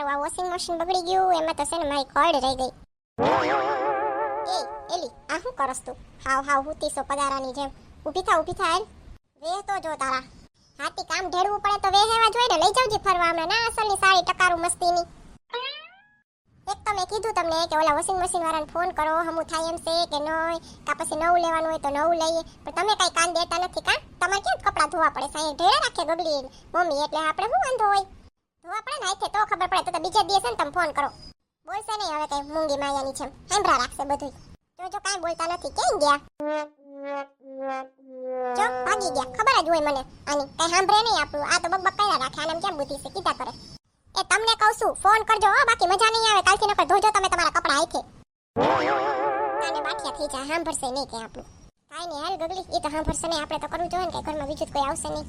મારું આ washing machine બગડી ગયું, એમાં તો છે ને મારી કડ રહી ગઈ. એ, એલી, આ શું કરસ તું? હાવ હાવ હુતીસો પગારાની જેમ. ઊભી થા ઊભી થા વેહ તો જો તારા. હાથી કામ ઢેળવું પડે તો વે હેવા જોઈને લઈ જાવજી ફરવા હમણાં ના, અસલની સારી ટકારું મસ્તીની. એક તો મેં કીધું તમને કે ઓલા વોશિંગ મશીન વાળાને ફોન કરો, હમું થાય એમ છે કે નહીં કા પછી નવું લેવાનું હોય તો નવું લઈએ. પણ તમે કઈ કાન દેતા નથી, કાં? તમારે કેમ કપડાં ધોવા પડે સાંઈ ઢેળે રાખે બગડી મમ્મી, એટલે આપણે શું વાંધો હોય? ધોવા પડે ને આઈથે તો ખબર પડે. તો તો બીજા દિવસે ને તમે ફોન કરો. બોલશે નહીં હવે કઈ મૂંગી માયાની છે સાંભળા રાખશે બધું જો જો, કાંઈ બોલતા નથી. કેમ ગયા? જો, ભાગી ગયા. ખબર જ હોય મને. આની કઈ સાંભળે નહીં આપણું. આ તો બકબક કર્યા રાખે. આને કેમ બુદ્ધિ છે? કીધા કરે. એ તમને કહું છું ફોન કરજો હો. બાકી મજા નહીં આવે. કાલથી નકર ધોજો તમે તમારા કપડા આઈથે આને બાઠિયા થઈ જાય સાંભળશે નહીં કે આપણું. કાઈ નહીં. હાલ ગગલી. એ તો સાંભળશે નહીં. આપણે તો કરવું જોઈએ ને કે ઘરમાં બીજું કોઈ આવશે નહીં.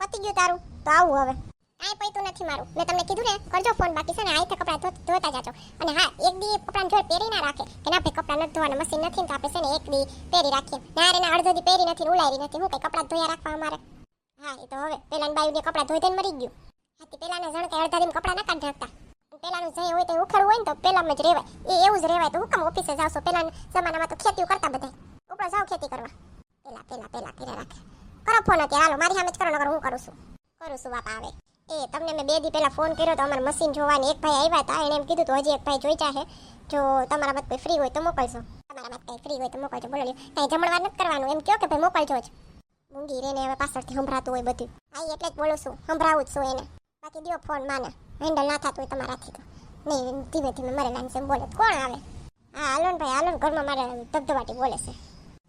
પતી ગયું તારું. તો આવું હવે. કાંઈ પૈતું નથી મારું. મેં તમને કીધું ને, કરજો ફોન બાકી છે ને આઈથે કપડાં ધોતા જાજો. અને હા, એક દી કપડાં જોડે પહેરી ના રાખે. કે ના ભાઈ, કપડાં નથી ધોવાના, મશીન નથી ને તો આપણે છે ને એક દી પહેરી રાખીએ. ના રે, ના, અડધો દી પહેરી નથી ઉલારી નથી. હું કઈ કપડાં ધોયા રાખવા અમારે? હા, એ તો હવે. પેલાની બાયુને કપડાં ધોઈ દઈને મરી ગયું. હાથી પેલાના જણ કે અડધા દી કપડાં ના કાઢી નાખતા. પેલાનું જે હોય તો ઉખડવું હોય ને તો પેલામાં જ રહેવાય એ એવું જ રહેવાય તો હું કામ ઓફિસે જાવશો પેલા જમાનામાં તો ખેતીઓ કરતા બધા ઉપર જાવ ખેતી કરવા. પેલા પેલા પેલા પેલા રાખે. કરો ફોન અત્યારે. હાલો, મારી સામે જ કરો, નકર હું કરું છું. કરું છું, બાપા આવે એ તમને મેં બે દી પહેલા ફોન કર્યો તો અમારે મશીન જોવાની એક ભાઈ આવ્યા હતા એણે એમ કીધું તો હજી એક ભાઈ જોઈ ચાહે જો તમારા મત કોઈ ફ્રી હોય તો મોકલશો. તમારા મત કંઈ ફ્રી હોય તો મોકલજો, બોલો કઈ જમણવાર નથી કરવાનું, એમ કહો કે ભાઈ મોકલજો જ. મૂંગી રેને હવે પાછળથી સંભળાતું હોય બધું. હા એટલે જ બોલું છું, સંભળાવું જ છું એને. બાકી દો ફોન માને. હેન્ડલ ના થતું હોય તમારાથી તો. નહીં ધીમે ધીમે મારે લાઈન છે બોલે. કોણ આવે? હા હાલો ભાઈ હાલો ઘરમાં મારે ધબધબાટી બોલે છે.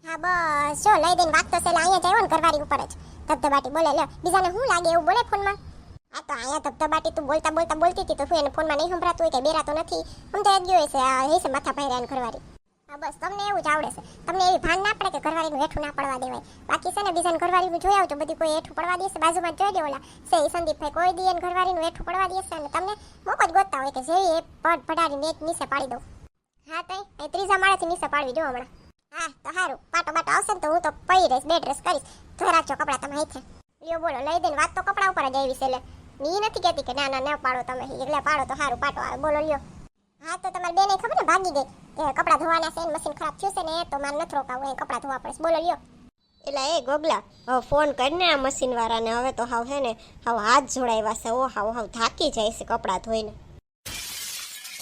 હા, બસ. જો લઈ દઈને વાત તો છે અહીંયા જ આવ્યો ને ઘરવાળી ઉપર જ. ધબધબાટી બોલે. લે બીજાને શું લાગે એવું બોલે ફોનમાં? આ તો આયા ધબધબાટી તું બોલતા બોલતા બોલતી હતી તો શું એને ફોનમાં નહીં સંભળાતું હોય કે બેરાતો નથી? સમજાય જ ગયો આ છે માથા ભાઈ એને ઘરવાળી. હા, બસ, તમને એવું જ આવડે છે. તમને એવી ભાન ના પડે કે ઘરવાળીનું હેઠું ના પડવા દેવાય. બાકી છે ને બીજાને ઘરવાળીનું જોઈ આવજો, બધી કોઈ હેઠું પડવા દેશે, બાજુમાં જોઈ દે ઓલા. છે એ સંદીપભાઈ, કોઈ દી એને ઘરવાળીનું હેઠું પડવા દેશે અને તમને મોકો જ ગોતતા હોય કે જેવી એ પડ પડાડીને એક નીચે પાડી દઉં. હા, તઈ એ ત્રીજા માળેથી નીચે પાડવી જો હમણાં. હા, તો સારું પાટો બાટો આવશે ને તો હું તો પઈ રહીશ બેડ રેસ કરીશ ધોરાજો કપડાં તમે હાથે લ્યો બોલો, લઈ દઈને વાત તો કપડા ઉપર જ આવી છે એટલે ઈ નથી કહેતી કે ના ના ના પાડો તમે. એટલે પાડો તો સારું પાટો આવે. બોલો લ્યો. હા તો તમારી બેને ખબર ને? ભાગી ગઈ કે કપડાં ધોવાના છે મશીન ખરાબ થયું છે ને તો મારે નથી રોકાવું એ કપડાં ધોવા પડશે. બોલો લ્યો. એટલે એ ગોગલા હવે ફોન કરીને આ મશીન વાળાને હવે તો હાવ હે ને હાવ હાથ જોડાવ્યા છે. ઓ હાવ હાવ થાકી જાય છે કપડાં ધોઈને.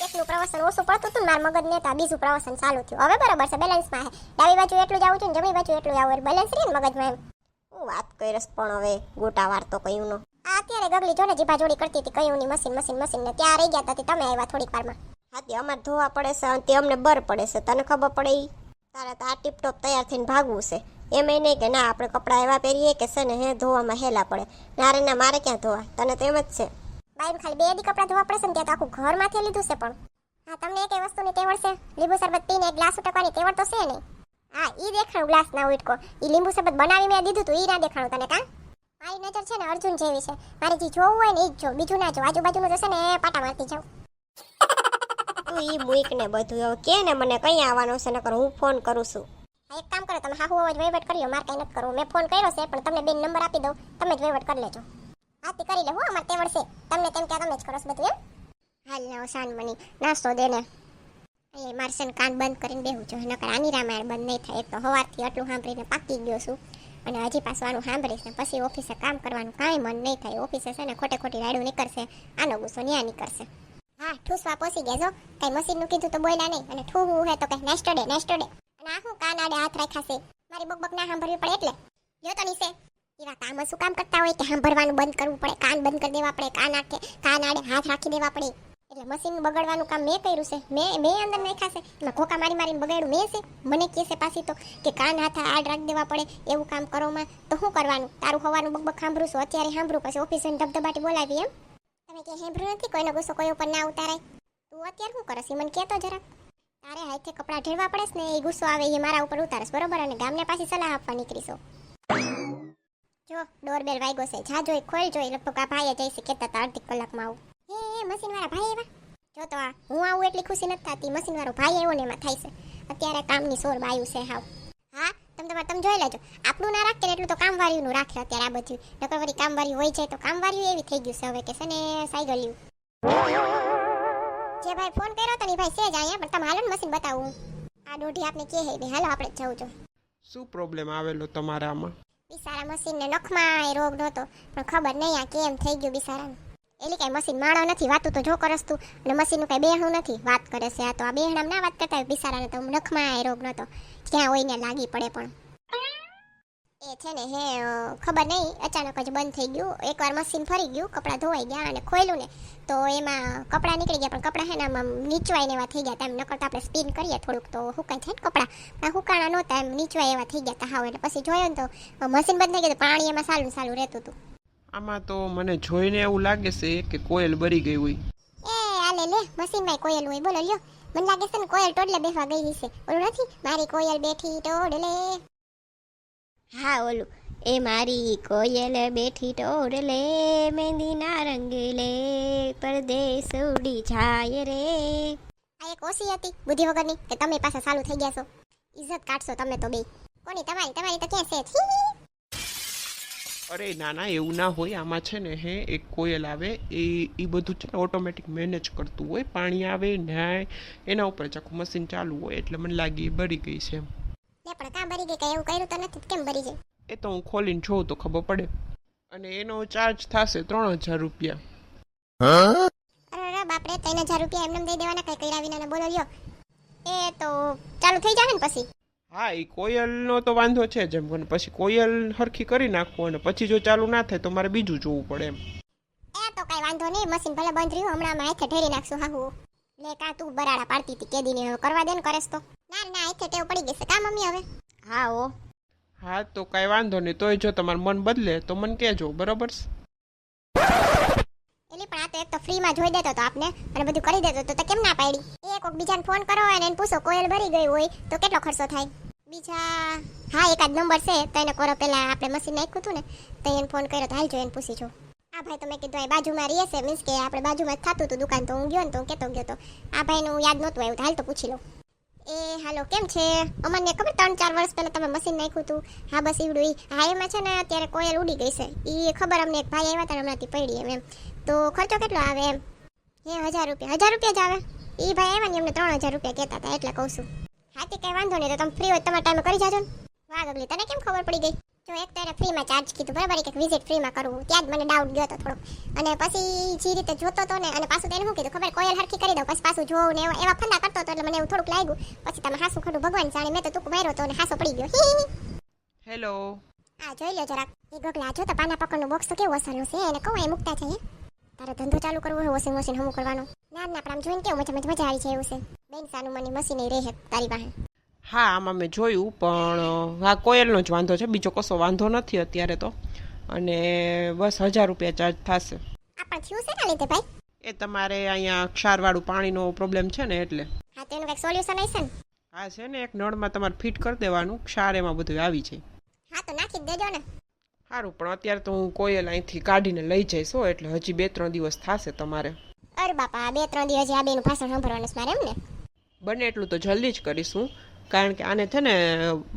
એકનું પ્રવાસન ઓછું પડતું હતું મારા મગજ ને તા બીજું પ્રવાસન ચાલુ થયું. હવે બરાબર છે બેલેન્સમાં હે ડાબી બાજુ એટલું જ આવું છું ને જમણી બાજુ એટલું આવું બેલેન્સ રહે ને મગજમાં એમ? હું વાત કરીશ પણ હવે ગોટાવાર તો કયું નો આ અત્યારે ગગલી જોને જીભા જોડી કરતી હતી, કયું ની મશીન મશીન મશીન ને ત્યાં રહી ગયા હતા તમે આવ્યા થોડીક વારમાં. તે અમારે ધોવા પડે છે અને તે અમને બર પડે છે, તને ખબર પડે એ તારે તો આ ટીપટોપ તૈયાર થઈને ભાગવું છે. એમ એ નહીં કે ના, આપણે કપડાં એવા પહેરીએ કે છે ને હે, ધોવામાં હેલા પડે. ના ના, મારે ક્યાં ધોવા? તને તો એમ જ છે. બાઈમ ખાલી બે દી કપડાં ધોવા પડે છે ને ત્યાં તો આખું ઘરમાંથી લીધું છે પણ. હા, તમને એક વસ્તુની ટેવડ છે? લીંબુ શરબત પીને ગ્લાસ ઉટકવાની ટેવડ તો છે નહીં. હા એ દેખાણું ગ્લાસ ના ઉટકો. એ લીંબુ શરબત બનાવી મેં દીધું તું એ ના દેખાણું તને કા? મારી નજર છે ને અર્જુન જેવી છે. મારે જે જોવું હોય ને એ જ જો બીજું ના જો આજુબાજુનું જશે ને પાટા મારતી જાઉં. તું ઈ મૂક ને બધું. હવે કે ને મને કઈ આવવાનું છે નકર હું ફોન કરું છું. એક કામ કરો તમે હાહુ અવાજ વહીવટ કર્યો મારે કઈ નથી કરવું. મેં ફોન કર્યો છે પણ તમને બેન નંબર આપી દઉં. તમે જ વહીવટ કરી લેજો. હાથી કરી લે હું અમારે તેવડ છે. તમને તેમ કે તમે જ કરો છો બધું એમ? હાલ ના શાન મની નાસ્તો દે ને. એ મારે છે કાન બંધ કરીને બેહું છું નકર આની રામાયણ બંધ નહીં થાય. એક તો સવારથી આટલું સાંભળીને પાકી ગયો છું. અને હજી પાછું આનું સાંભળીશ ને પછી ઓફિસે કામ કરવાનું કાંઈ મન નહીં થાય. ઓફિસે છે ને ખોટે ખોટી રાડું નીકળશે, આનો ગુસ્સો ન્યા નીકળશે. હા, ઠૂસવા પોસી ગયા જો કઈ મશીનનું કીધું તો બોલ્યા નહીં. અને ઠૂ હે તો કઈ નેક્સ્ટ ડે નેક્સ્ટ ડે અને આખું કાન આડે હાથ રાખાશે મારી બકબક ના સાંભળવી પડે એટલે? જો તો નીસે એવા કામ શું કામ કરતા હોય કે સાંભળવાનું બંધ કરવું પડે, કાન બંધ કરી દેવા પડે, કાન આખે કાન આડે હાથ રાખી દેવા પડે. એટલે મશીન બગડવાનું કામ મેં કર્યું છે. મેં મેં અંદર નાખ્યા છે. એમાં ખોખા મારી મારીને બગાડ્યું મેં છે. મને કહે છે પાછી તો કે કાન હાથ આડ રાખી દેવા પડે, એવું કામ કરોમાં. તો શું કરવાનું? તારું હવાનું બકબક સાંભળું છું. અત્યારે સાંભળું, પછી ઓફિસે ધબધબાટી બોલાવી એમ. તમે કે સાંભળ્યું નથી? કોઈનો ગુસ્સો કોઈ ઉપર ના ઉતારાય. તું અત્યારે શું કરસ? ઈ મને કહેતો જરાક. તારે હાથે કપડાં ઢેરવા પડે ને, એ ગુસ્સો આવે, એ મારા ઉપર ઉતારસ, બરોબર? અને ગામને પાછી સલાહ આપવા નીકળીશો. જો, ડોરબેલ વાગ્યો છે. જા જોઈ, ખોલ જોઈ. લગભગ આ ભાઈએ જઈશ કહેતા હતા અડધી કલાકમાં આવું. એ મશીન વાળા ભાઈ એવા? જો તો આ હું આવું એટલી ખુશી નથી થતી મશીન વાળો ભાઈ એવો ને એમાં થાય છે. અત્યારે કામની સોર બાયું છે હાવ. હા તમે તમારે તમે જોઈ લેજો. આપણું ના રાખે એટલું તો કામવાળીનું રાખે અત્યારે આ બધું. નકર વળી કામવાળી હોય છે તો કામવાળી એવી થઈ ગયું છે હવે કે છે ને સાયગલ્યું. જે ભાઈ ફોન કર્યો તો ને ભાઈ છે જ અહીંયા પણ તમે હાલો ને મશીન બતાવું. આ દોઢી આપને કે હે હાલો આપણે જવું જો. શું પ્રોબ્લેમ આવેલો તમારામાં બિસારા મશીનને નખમાં રોગ નહોતો પણ ખબર નહીં આ કેમ થઈ ગયું બિસારાને. એલી કઈ મશીન માણો નથી, વાતું તો જો કરસ તું. અને મશીનનું કઈ બેહણું નથી, વાત કરે છે. આ તો આ બેહણામ ના વાત કરતા બિસારાને તો નખમાં એ રોગ નહોતો ક્યાં હોય ને લાગી પડે પણ. એ છે ને, હે ખબર નહીં અચાનક જ બંધ થઈ ગયું. એકવાર મશીન ફરી ગયું, કપડાં ધોવાઈ ગયા અને ખોયલું ને, તો એમાં કપડાં નીકળી ગયા, પણ કપડાં હે ને, આમ નીચવાઈને એવા થઈ ગયા હતા એમ. નકર તો આપણે સ્પિન કરીએ થોડુંક, તો હુકાય છે ને કપડાં? પણ હુકાણા નહોતા એમ, નીચવાય એવા થઈ ગયા હતા હાવ. એટલે પછી જોયો ને તો મશીન બંધ થઈ ગયું પાણી એમાં સારું સાલું રહેતું હતું. આમાં તો મને જોઈને એવું લાગે છે કે કોયલ બરી ગઈ હોય. એ આલે લે મશીનમાં કોયલ હોય. બોલો, લ્યો. મને લાગે છે ને કોયલ ટોડલે બેસવા ગઈ હશે. ઓલું નથી? મારી કોયલ બેઠી ટોડલે. હા, ઓલું. એ મારી કોયલ બેઠી ટોડલે. મહેંદીના રંગ લે. પરદેશ ઉડી જાય રે. આ એક ઓસી હતી, બુદ્ધિ વગરની, કે તમે પાછા સાલું થઈ ગયા છો. ઇજ્જત કાઢશો તમે તો બે. કોની, તમારી તમારી તો ક્યાં છી. અરે ના ના એવું ના હોય. આમાં છે ને હે એક કોયલ આવે એ એ બધું છે ને ઓટોમેટિક મેનેજ કરતું હોય. પાણી આવે નાય એના ઉપર જ આખું મશીન ચાલુ હોય. એટલે મને લાગી બરી ગઈ છે. લે પણ કાં ભરી ગઈ? કઈ એવું કર્યું તો નથી? કેમ ભરી ગઈ? એ તો હું ખોલીને જોઉં તો ખબર પડે. અને એનો ચાર્જ થશે ત્રણ હજાર રૂપિયા. અરે બાપરે ત્રણ હજાર રૂપિયા એમને દઈ દેવાના કઈ કર્યા વિના બોલો લ્યો. એ તો ચાલુ થઈ જાય ને પછી? હા એ કોયલનો તો વાંધો છે જેમ કે પછી કોયલ હરખી કરી નાખવું અને પછી જો ચાલુ ના થાય તો મારે બીજું જોવું પડે એમ. એ તો કઈ વાંધો નહીં મશીન ભલે બંધ રહ્યું હમણાં માં હેઠે ઢેરી નાખશું હા હું લે કા તું બરાડા પાડતી હતી કેદી હવે કરવા દે ને કરેસ તો. ના ના હેઠે ટેવ પડી ગઈ છે. કા મમ્મી હવે? હા ઓ હા તો કઈ વાંધો નહીં તોય જો તમારું મન બદલે તો મને કહેજો બરાબર તો એક તો ફ્રીમાં જોઈ દેતો તો આપને અને બધું કરી દેતો તો કેમ ના પાડી? એ કોઈક બીજાને ફોન કરો અને એને પૂછો કોયલ ભરી ગઈ હોય તો કેટલો ખર્ચો થાય? બીજા, હા, એકાદ નંબર છે, તો એને કરો પહેલા આપણે મશીન નાખ્યું હતું ને, તો એને ફોન કર્યો તો હાલજો એને પૂછી જો. આ ભાઈ તો મેં કીધું આ બાજુમાં રહીએ છે મીન્સ કે આપણે બાજુમાં જ થતું હતું દુકાન, તો હું ગયો ને તો હું કહેતો ગયો તો. આ ભાઈનું યાદ નહોતું આવ્યું હાલ તો પૂછી લો એ, હાલો, કેમ છે? અમને ખબર ત્રણ ચાર વર્ષ પહેલાં તમે મશીન નાખ્યું હતું? હા, બસ ઈવડું હા, એમાં છે ને અત્યારે કોયલ ઉડી ગઈ છે. એ ખબર અમને એક ભાઈ આવ્યા હતા હમણાંથી પડી એમ એમ. તો ખર્ચો કેટલો આવે એમ? એ હજાર રૂપિયા. હજાર રૂપિયા જ આવે. એ ભાઈ આવ્યા ને એમને ત્રણ હજાર રૂપિયા કહેતા હતા એટલે કહું છું. હા તે કંઈ વાંધો નહીં તો તમે ફ્રી હોય તમારા ટાઈમે કરી જાજો ને. વાહ ગગલી તને કેમ ખબર પડી ગઈ? જો એક તો એને ફ્રીમાં ચાર્જ કીધું બરાબર? એક વિઝિટ ફ્રીમાં કરવું. ત્યાં જ મને ડાઉટ ગયો હતો થોડો અને પછી જે રીતે જોતો હતો ને અને પાછું તેને શું કીધું? ખબર કોયલ હરખી કરી દઉં પછી પાછું જોઉં ને એવા એવા ફંદા કરતો હતો એટલે મને એવું થોડુંક લાગ્યું. પછી તમે હાસું ખોટું ભગવાન જાણે મેં તો તું માર્યો હતો અને હાસો પડી ગયો. હેલો આ જોઈ લો જરાક. એ ગગલા જો તો પાના પકડનું બોક્સ તો કેવું અસરનું છે? એને કહું એ મુકતા છે હે? તારે ધંધો ચાલુ કરવો હોય વોશિંગ મશીન હમું કરવાનું. ના ના પણ આમ જોઈને કેવું મજા મજા આવી છે એવું છે. બેન સાનું મને મશીન રહે છે તારી પાસે. હા આમાં મેં જોયું પણ હા કોયલનો જ વાંધો છે. બીજો કશો વાંધો નથી અત્યારે તો. અને બસ હજાર રૂપિયા ચાર્જ થશે. આ પણ થયું છે ને લીધે ભાઈ? એ તમારે અહીંયા ક્ષારવાળું પાણીનો પ્રોબ્લેમ છે ને એટલે. હા તેનું કંઈક સોલ્યુશન હશે ને? હા છે ને એક નળમાં તમારે ફિટ કરી દેવાનું. ક્ષાર એમાં બધું આવી જાય. હા તો નાખી દેજો ને. સારું પણ અત્યારે તો હું કોયલ અહીંથી કાઢીને લઈ જઈશ હો એટલે હજી બે ત્રણ દિવસ થશે તમારે. અરે બાપા બે ત્રણ દિવસ આ બેનું ભાષણ સાંભળવાનું છે મારે એમ ને બને એટલું તો જલ્દી જ કરીશું કારણ કે આને છે ને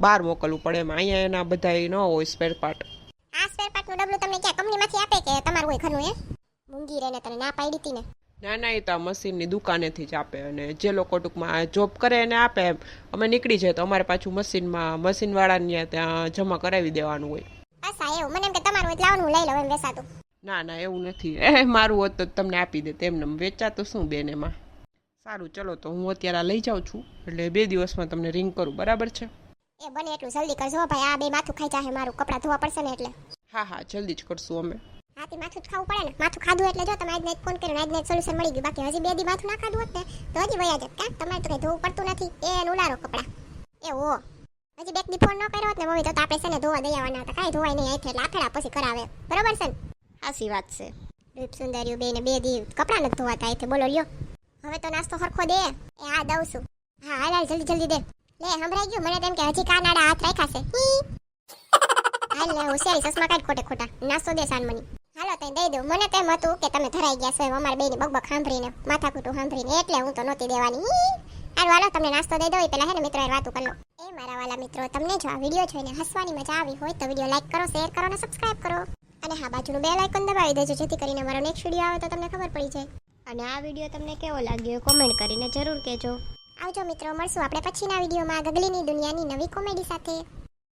બહાર મોકલવું પડે એમ. અહીંયા એના બધા ન હોય સ્પેર પાર્ટ આ સ્પેર પાર્ટનું ડબલું તમને ક્યાં કંપનીમાંથી આપે કે તમારું હોય ઘરનું એ મૂંગી રહીને તને ના પાડી હતી ને. ના ના એ તો આ મશીનની દુકાનેથી જ આપે અને જે લોકો ટૂંકમાં જોબ કરે એને આપે એમ. અમે નીકળી જાય તો અમારે પાછું મશીનમાં મશીનવાળાને ત્યાં જમા કરાવી દેવાનું હોય. તમારું એટલે લાવવાનું લઈ લઉં એમ વેસાતું ના ના એવું નથી. એ મારું હોત તો તમને આપી દે તેમને વેચાતું શું બેન એમાં? સારું ચલો તો હું અત્યારે આ લઈ જાઉં છું. એટલે બે દિવસમાં તમને રિંગ કરું. બરાબર છે? એ બને એટલું જલ્દી કરજો હો ભાઈ. આ બે માથું ખાઈ જાહે મારું. કપડાં ધોવા પડશે ને એટલે. હા હા જલ્દી જ કરશું અમે. હાથી માથું જ ખાવું પડે ને. માથું ખાધું એટલે જો તમે આજને જ ફોન કર્યો આજને જ સોલ્યુશન મળી ગયું. બાકી હજી બે દી માથું ના ખાધું હોત ને તો હજી વયા જાત. કાં તમારે તો કઈ ધોવું પડતું નથી. એ ઉલારો કપડાં. એ ઓ હજી બેક દી ફોન ન કર્યો હોત ને મમ્મી તો આપણે છે ને ધોવા દઈ આવવાના હતા. કાંઈ ધોવાય નહીં એટલે આથેડા પછી કરાવે. બરોબર છે ને? હાસી વાત છે. રૂપ સુંદરીઓ બે ને બે દી કપડાં નથી ધોવાતા આથી બોલો લ્યો. હવે તો નાસ્તો સરખો દે. એ હા દઉં છું. હા હાલ જલ્દી જલ્દી દે. લે સંભળાઈ ગયું? મને તેમ કે હજી કા નાડા હાથ રાખ્યા છે. હાલ લે હોશિયારી સસમા કાઢ ખોટે ખોટા. નાસ્તો દે સાનમની. હાલો તઈ દઈ દઉં. મને તેમ હતું કે તમે ધરાઈ ગયા છો એમ અમારે બેની બગબગ સાંભળીને માથા કૂટું સાંભળીને. એટલે હું તો નહોતી દેવાની. હારું હાલો તમને નાસ્તો દઈ દઉં. એ પહેલાં હે ને મિત્રો વાતું કરી લો. એ વાલા મિત્રો, તમને જો આ વીડિયો જોઈને હસવાની મજા આવી હોય તો વીડિયો લાઈક કરો, શેર કરો અને સબસ્ક્રાઇબ કરો. અને હા, બાજુનું બેલ આઇકન દબાવી દેજો, જેથી કરીને મારો નેક્સ્ટ વીડિયો આવે તો તમને ખબર પડી જાય. અને આ વીડિયો તમને કેવો લાગ્યો કોમેન્ટ કરીને જરૂર કહેજો. આવજો મિત્રો, મળશું આપણે પછીના વિડીયોમાં ગગલીની દુનિયાની નવી કોમેડી સાથે.